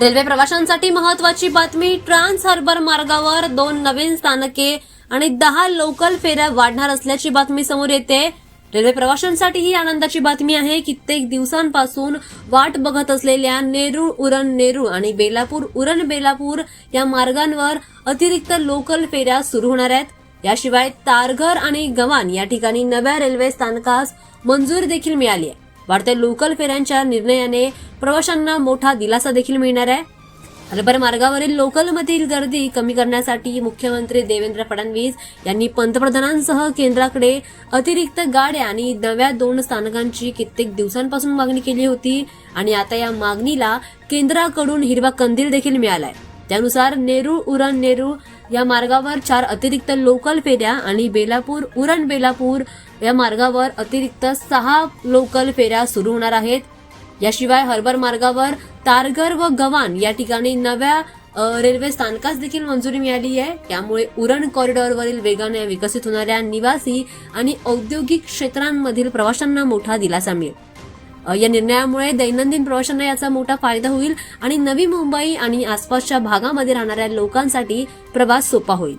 Railway प्रवाशांसाठी महत्वाची बातमी ट्रान्स हार्बर मार्गावर दोन नवीन स्थानके आणि दहा लोकल फेऱ्या वाढणार असल्याची बातमी समोर येते. रेल्वे प्रवाशांसाठी ही आनंदाची बातमी आहे. कित्येक दिवसांपासून वाट बघत असलेल्या नेरूळ उरण नेरूळ आणि बेलापूर उरण बेलापूर या मार्गांवर अतिरिक्त लोकल फेऱ्या सुरू होणार आहेत. याशिवाय तारघर आणि गवान या ठिकाणी नव्या रेल्वे स्थानकास मंजूर देखील मिळाली आहे. वाढत्या लोकल फेऱ्यांच्या निर्णयाने प्रवाशांना मोठा दिलासा देखील मिळणार आहे. हरभर मार्गावरील लोकलमधील गर्दी कमी करण्यासाठी मुख्यमंत्री देवेंद्र फडणवीस यांनी पंतप्रधानांसह केंद्राकडे अतिरिक्त गाड्या आणि नव्या दोन स्थानकांची कित्येक दिवसांपासून मागणी केली होती आणि आता या मागणीला केंद्राकडून हिरवा कंदील देखील मिळालाय. त्यानुसार नेरूळ उरण नेरूळ या मार्गावर चार अतिरिक्त लोकल फेऱ्या आणि बेलापूर उरण बेलापूर या मार्गावर अतिरिक्त सहा लोकल फेऱ्या सुरू होणार आहेत. याशिवाय हर्बर मार्गावर तारघर व गव्हाण या ठिकाणी नव्या रेल्वे स्थानकास देखील मंजुरी मिळाली आहे. त्यामुळे उरण कॉरिडॉरवरील वेगाने विकसित होणाऱ्या निवासी आणि औद्योगिक क्षेत्रांमधील प्रवाशांना मोठा दिलासा मिळेल. या निर्णयामुळे दैनंदिन प्रवाशांना याचा मोठा फायदा होईल आणि नवी मुंबई आणि आसपासच्या भागामध्ये राहणाऱ्या लोकांसाठी प्रवास सोपा होईल.